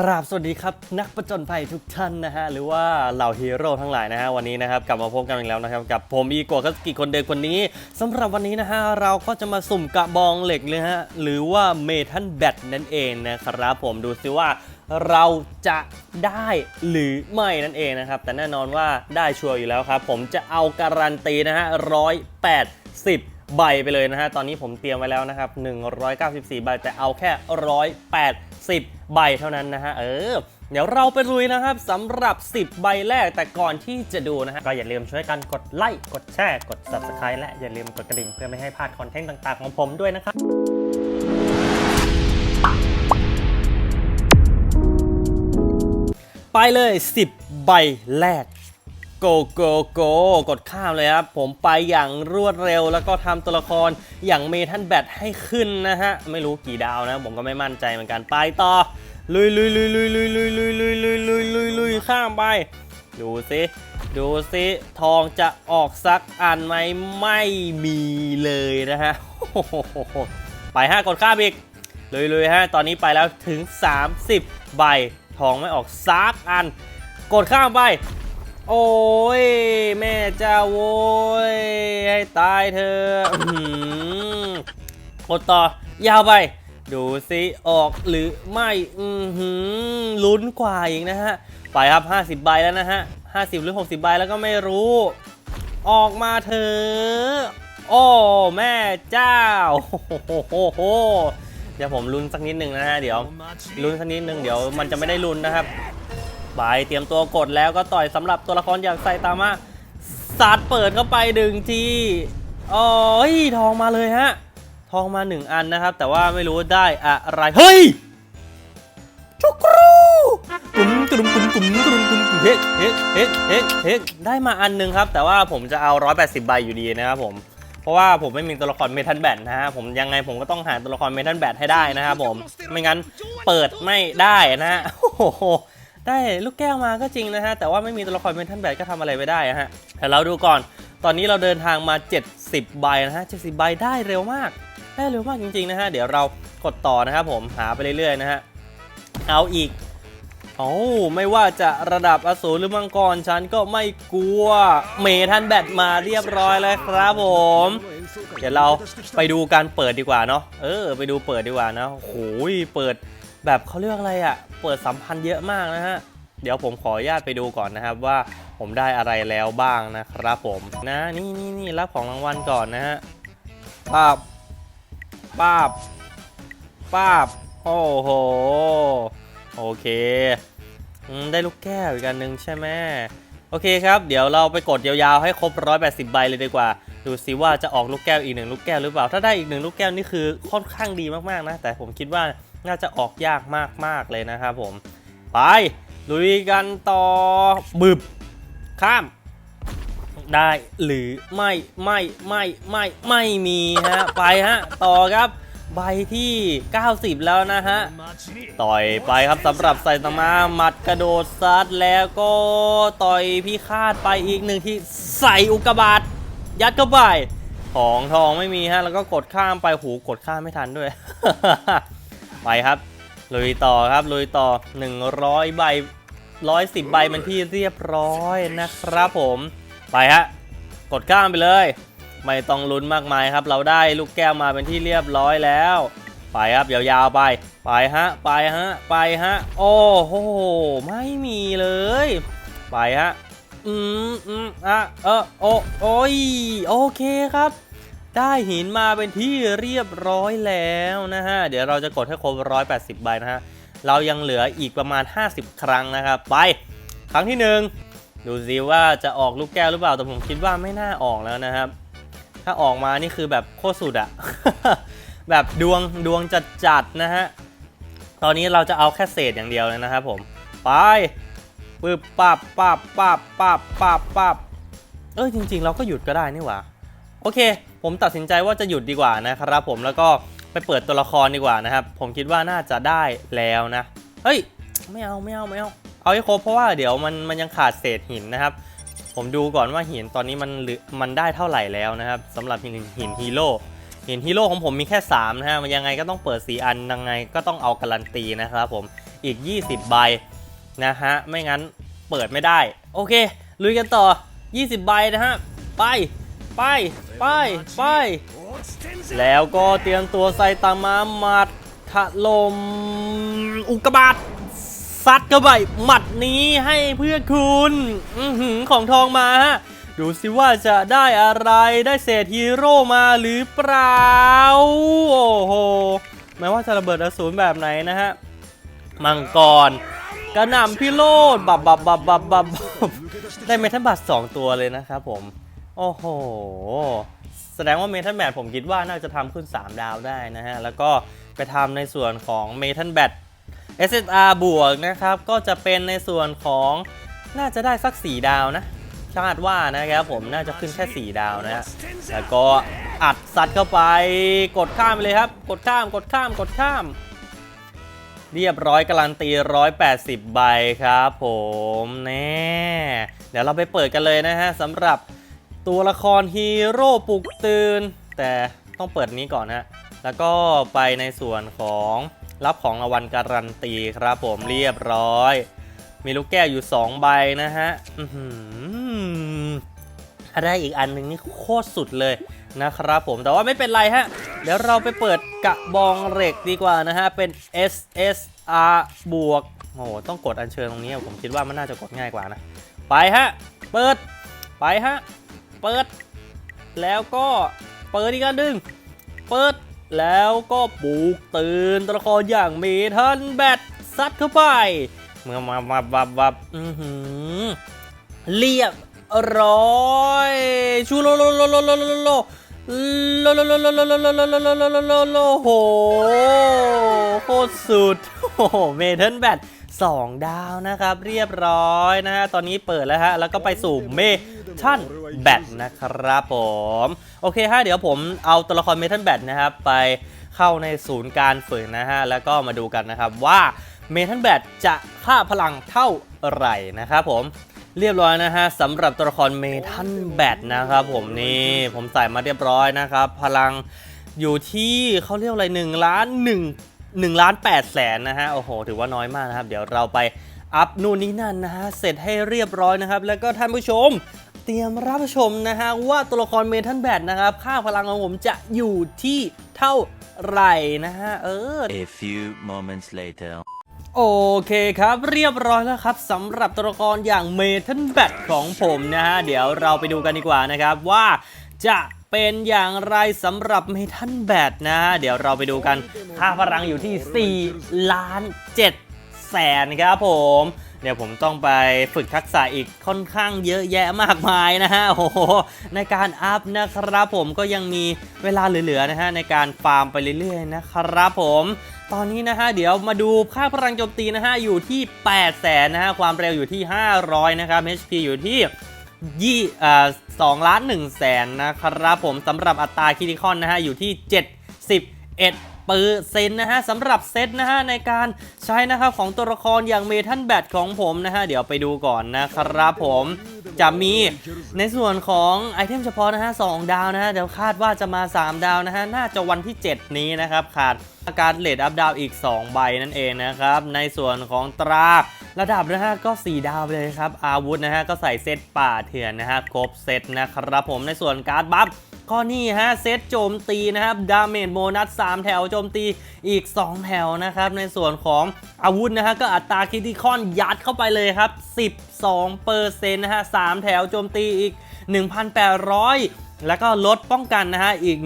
กราบสวัสดีครับ นักประจนภัยทุกท่านนะฮะ หรือว่าเหล่าฮีโร่ทั้งหลายนะฮะ วันนี้นะครับ กลับมาพบกันอีกแล้วนะครับ กับผมอีโกะคัสกิคนเดิมคนนี้สำหรับวันนี้นะฮะ เราก็จะมาสุ่มกระบองเหล็กเลยฮะ หรือว่าเมทัลแบตนั่นเองนะครับผมดูซิว่าเราจะได้หรือไม่นั่นเองนะครับ แต่แน่นอนว่าได้ชัวร์อยู่แล้วครับ ผมจะเอาการันตีนะฮะร้อยแปดสิบใบไปเลยนะฮะตอนนี้ผมเตรียมไว้แล้วนะครับ194ใบแต่เอาแค่ 10 ใบเท่านั้นนะฮะเออเดี๋ยวเราไปลุยนะครับสำหรับ 10 ใบแรกแต่ก่อนที่จะดูนะฮะก็อย่าลืมช่วยกันกดไลค์กดแชร์กด Subscribe และอย่าลืมกดกระดิ่งเพื่อไม่ให้พลาดคอนเทนต์ต่างๆของผมด้วยนะครับไปเลย 10 ใบแรก โกโกโกกดข้ามเลยครับ ผมไปอย่างรวดเร็ว แล้วก็ทำตัวละครอย่างเมทัลแบทให้ขึ้นนะฮะ ไม่รู้กี่ดาวนะ ผมก็ไม่มั่นใจเหมือนกัน ไปต่อ ลุยลุยลุยลุยลุยลุยลุยลุยลุยลุยลุยลุยข้ามไป ดูสิดูสิทองจะออกสักอันไหมไม่มีเลยนะฮะไปห้ากดข้ามอีกลุยลุยฮะตอนนี้ไปแล้วถึง 30 ใบทองไม่ออกซักอัน กดข้ามไป โอ้ย แม่เจ้าโว้ย ให้ตายเธออื้อหือกดต่อยาวไป ดูสิออกหรือไม่ อือหือลุ้นกว่าอีกนะฮะ ไปครับ 50 ใบแล้วนะฮะ 50 หรือ 60 ใบแล้วก็ไม่รู้ ออกมาเถอะโอ้ แม่เจ้าโอ้โหเดี๋ยวผมลุ้นสักนิดหนึ่งนะฮะ เดี๋ยวลุ้นสักนิดหนึ่งเดี๋ยวมันจะไม่ได้ลุ้นนะครับ ไปเตรียมตัวกดแล้วก็ต่อยสำหรับตัวละครอย่างไซตามะสัดเปิดเข้าไปดึงทีโอ้ยทองมาเลยฮะ ทองมาหนึ่งอันนะครับ แต่ว่าไม่รู้ได้อะไร เฮ้ยชุกรูกุ๋มกุ๋มกุ๋มกุ๋มกุ๋มกุ๋มกุ๋มเฮ้เฮ้เฮ้เฮ้เฮ้ได้มาอันหนึงครับ แต่ว่าผมจะเอา 180 ใบอยู่ดีนะครับผม เพราะว่าผมไม่มีตัวละครเมทัลแบทนะฮะ ผมยังไงผมก็ต้องหาตัวละครเมทัลแบทให้ได้นะครับผม ไม่งั้นเปิดไม่ได้นะฮะ โอ้โห ได้ลูกแก้วมาก็จริงนะฮะ แต่ว่าไม่มีตัวละครเป็นท่านแบทก็ทำอะไรไม่ได้อะฮะแต่เราดูก่อน ตอนนี้เราเดินทางมา 70 ใบนะฮะ 70 ใบได้เร็วมาก ได้เร็วมากจริงๆนะฮะ เดี๋ยวเรากดต่อนะครับผม หาไปเรื่อยๆนะฮะ เอาอีกโอ้ไม่ว่าจะระดับอสูรหรือมังกรฉันก็ไม่กลัว เมทันแบทมาเรียบร้อยแล้วครับผม เดี๋ยวเราไปดูการเปิดดีกว่าเนาะ เออ ไปดูเปิดดีกว่านะโอ้โหเปิด แบบเขาเรียกอะไรอะ่ะ เปิดสัมพันธ์เยอะมากนะฮะ เดี๋ยวผมขออนุญาตไปดูก่อนนะครับว่าผมได้อะไรแล้วบ้างนะครับผมนะนี่นี่นี่รับของรางวัลก่อนนะฮะป้าบป้าบป้าบโอ้โหโอเคได้ลูกแก้วอีกอันหนึ่งใช่ไหมโอเคครับ เดี๋ยวเราไปกดยาวๆให้ครบ 180 ใบเลยดีกว่า ดูซิว่าจะออกลูกแก้วอีกหนึ่งลูกแก้วหรือเปล่า ถ้าได้อีกหนึ่งลูกแก้วนี่คือค่อนข้างดีมากๆนะ แต่ผมคิดว่า น่าจะออกยากมากๆเลยนะครับผม ไปลุยกันต่อบึบข้าม ได้หรือไม่ไม่ไม่ไม่ไม่มีฮะไปฮะต่อครับใบที่ 90 แล้วนะฮะ ต่อยไปครับสำหรับไซตามะหมัดกระโดดซัดแล้วก็ต่อยพี่คาดไปอีกหนึ่งที่ใส่อุกบาตยัดเข้าไปของทองไม่มีฮะ แล้วก็กดข้ามไปหูกดข้ามไม่ทันด้วย ไปครับลุยต่อครับลุยต่อ 100 ใบ 110 ใบมันที่เรียบร้อยนะครับผม ไปฮะกดข้ามไปเลย ไม่ต้องลุ้นมากมายครับ เราได้ลูกแก้วมาเป็นที่เรียบร้อยแล้ว ไปครับยาวๆไป ไปฮะ ไปฮะ ไปฮะ โอ้โหไม่มีเลย ไปฮะ อืมอืมอะเออโอโอ้ยโอเคครับ ได้หินมาเป็นที่เรียบร้อยแล้วนะฮะ เดี๋ยวเราจะกดให้ครบ180 ใบนะฮะ เรายังเหลืออีกประมาณ 50 ครั้งนะครับ ไป ครั้งที่หนึ่งดูสิว่าจะออกลูกแก้วหรือเปล่า แต่ผมคิดว่าไม่น่าออกแล้วนะครับ ถ้าออกมานี่คือแบบโคตรสุดอะ แบบดวงดวงจัดจัดนะฮะ ตอนนี้เราจะเอาแค่เศษอย่างเดียวเลยนะครับผม ไปปึ๊บปับปับปับปับปับปับเออจริง ๆ เราก็หยุดก็ได้นี่หว่า โอเค ผมตัดสินใจว่าจะหยุดดีกว่านะครับผมแล้วก็ไปเปิดตัวละครดีกว่านะครับ ผมคิดว่าน่าจะได้แล้วนะ เฮ้ย ไม่เอาไม่เอาไม่เอาเอาให้ครบเพราะว่าเดี๋ยวมันมันยังขาดเศษหินนะครับ ผมดูก่อนว่าหินตอนนี้มันมันได้เท่าไหร่แล้วนะครับสำหรับหินหินฮีโร่หินฮีโร่ของผมมีแค่ 3 นะฮะมันยังไงก็ต้องเปิด 4 อันยังไงก็ต้องเอาการันตีนะครับผมอีก 20 ใบนะฮะไม่งั้นเปิดไม่ได้ โอเค ลุยกันต่อ 20 ใบนะฮะไป ไป ไป ไป แล้วก็เตรียมตัวใส่ตามาหมัดถล่มอุกบาตซัดเข้าไปหมัดนี้ให้เพื่อคุณอือหือของทองมาฮะดูสิว่าจะได้อะไรได้เศษฮีโร่มาหรือเปล่า โอ้โหแม้ว่าจะระเบิดอสูรแบบไหนนะฮะ มังกรกระหน่ำพิโรธบับบับบับบับบับบับได้เมทัลบัตสองตัวเลยนะครับผม โอ้โห แสดงว่าเมทัลแบตผมคิดว่าน่าจะทำขึ้น 3 ดาวได้นะฮะ แล้วก็ไปทำในส่วนของเมทัลแบต SSR บวกนะครับ ก็จะเป็นในส่วนของน่าจะได้สัก 4 ดาวนะ คาดว่านะครับผมน่าจะขึ้นแค่ 4 ดาวนะฮะ แล้วก็อัดซัดเข้าไป กดข้ามไปเลยครับ กดข้าม กดข้าม กดข้าม เรียบร้อยการันตี 180 ใบครับผม แน่ เดี๋ยวเราไปเปิดกันเลยนะฮะสำหรับ ตัวละครฮีโร่ปลุกตื่น แต่ต้องเปิดนี้ก่อนนะแล้วก็ไปในส่วนของรับของรางวัลการันตีครับผมเรียบร้อย มีลูกแก้วอยู่ 2 ใบนะฮะอื้อหือถ้าได้อีกอันหนึ่งนี่โคตรสุดเลยนะครับผมแต่ว่าไม่เป็นไรฮะ เดี๋ยวเราไปเปิดกระบองเหล็กดีกว่านะฮะ เป็น SSR บวกโอ้โหต้องกดอัญเชิญตรงนี้ผมคิดว่ามันน่าจะกดง่ายกว่านะ ไปฮะ เปิด ไปฮะ เปิด แล้วก็เปิดอีกอันหนึ่งเปิดแล้วก็ปลูกตื่นตัวละครอย่างเมทัลแบทซัดเข้าไปเมื่อมามาบับบับอือหือเรียบร้อยชูโลโลโลโลโลโลโลโลโลโลโลโลโลโลโลโลโลโลโหโคตรสุดโอ้โหเมทัลแบท สองดาวนะครับ เรียบร้อยนะฮะตอนนี้เปิดแล้วฮะแล้วก็ไปสู่เมทัลแบทนะครับผม โอเคฮะเดี๋ยวผมเอาตัวละครเมทัลแบทนะครับ ไปเข้าในศูนย์การฝึกนะฮะแล้วก็มาดูกันนะครับว่าเมทัลแบทจะค่าพลังเท่าไหร่นะครับผมเรียบร้อยนะฮะสำหรับตัวละครเมทัลแบทนะครับผมนี่ผมใส่มาเรียบร้อยนะครับ พลังอยู่ที่เขาเรียกอะไร1ล้าน1 1ล้าน8แสนนะฮะ โอ้โห ถือว่าน้อยมากนะครับ เดี๋ยวเราไปอัพนู่นนี่นั่นนะฮะ เสร็จให้เรียบร้อยนะครับ แล้วก็ท่านผู้ชม เตรียมรับชมนะฮะ ว่าตัวละครเมทัลแบทนะครับ ค่าพลังของผมจะอยู่ที่เท่าไหร่นะฮะ เออ A few moments later. โอเคครับ เรียบร้อยแล้วครับสำหรับตัวละครอย่างเมทัลแบทของผมนะฮะ เดี๋ยวเราไปดูกันดีกว่านะครับว่าจะ เป็นอย่างไรสำหรับเมทัลแบทนะ เดี๋ยวเราไปดูกัน ค่าพลังอยู่ที่ 4 ล้าน7แสนครับผมเดี๋ยวผมต้องไปฝึกทักษะอีกค่อนข้างเยอะแยะมากมายนะฮะ โอ้โห ในการอัพนะครับผมก็ยังมีเวลาเหลือๆนะฮะ ในการฟาร์มไปเรื่อยๆนะครับผม ตอนนี้นะฮะ เดี๋ยวมาดูค่าพลังโจมตีนะฮะ อยู่ที่8แสนนะฮะ ความเร็วอยู่ที่ 500 นะครับ HP อยู่ที่ ยี่อ่าสองล้าน1แสนนะครับผมสำหรับอัตราคิติคอนนะฮะอยู่ที่ 71เปอร์เซ็นต์นะฮะสำหรับเซตนะฮะในการใช้นะครับของตัวละครอย่างเมทัลแบทของผมนะฮะเดี๋ยวไปดูก่อนนะครับผมจะมีในส่วนของไอเทมเฉพาะนะฮะสองดาวนะฮะเดี๋ยวคาดว่าจะมา 3 ดาวนะฮะน่าจะวันที่ 7 นี้นะครับขาดการเลดอัพดาวอีก 2 ใบนั่นเองนะครับในส่วนของตรา ระดับนะฮะก็ 4 ดาวไปเลยครับ อาวุธนะฮะก็ใส่เซตป่าเถื่อนนะฮะครบเซตนะครับผมในส่วนการ์ดบัฟก็นี่ฮะเซตโจมตีนะครับดาเมจโบนัส 3 แถวโจมตีอีก 2 แถวนะครับในส่วนของอาวุธนะฮะก็อัตราคิติคอนยัดเข้าไปเลยครับ 12เปอร์เซ็นต์นะฮะ3แถวโจมตีอีก 1,800 แล้วก็ลดป้องกันนะฮะอีก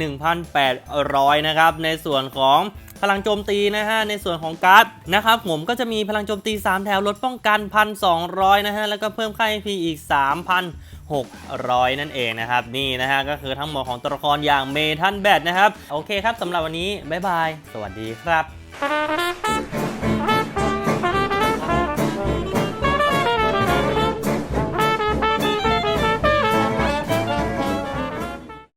1,800 นะครับในส่วนของ พลังโจมตีนะฮะในส่วนของการ์ดนะครับผมก็จะมีพลังโจมตี 3 แถวลดป้องกัน 1,200 นะฮะแล้วก็เพิ่มค่า EP อีก3,000 600 นั่นเองนะครับ นี่นะฮะก็คือทั้งหมดของตัวละครอย่างเมทัลแบทนะครับ โอเคครับสำหรับวันนี้ บ๊ายบาย สวัสดีครับ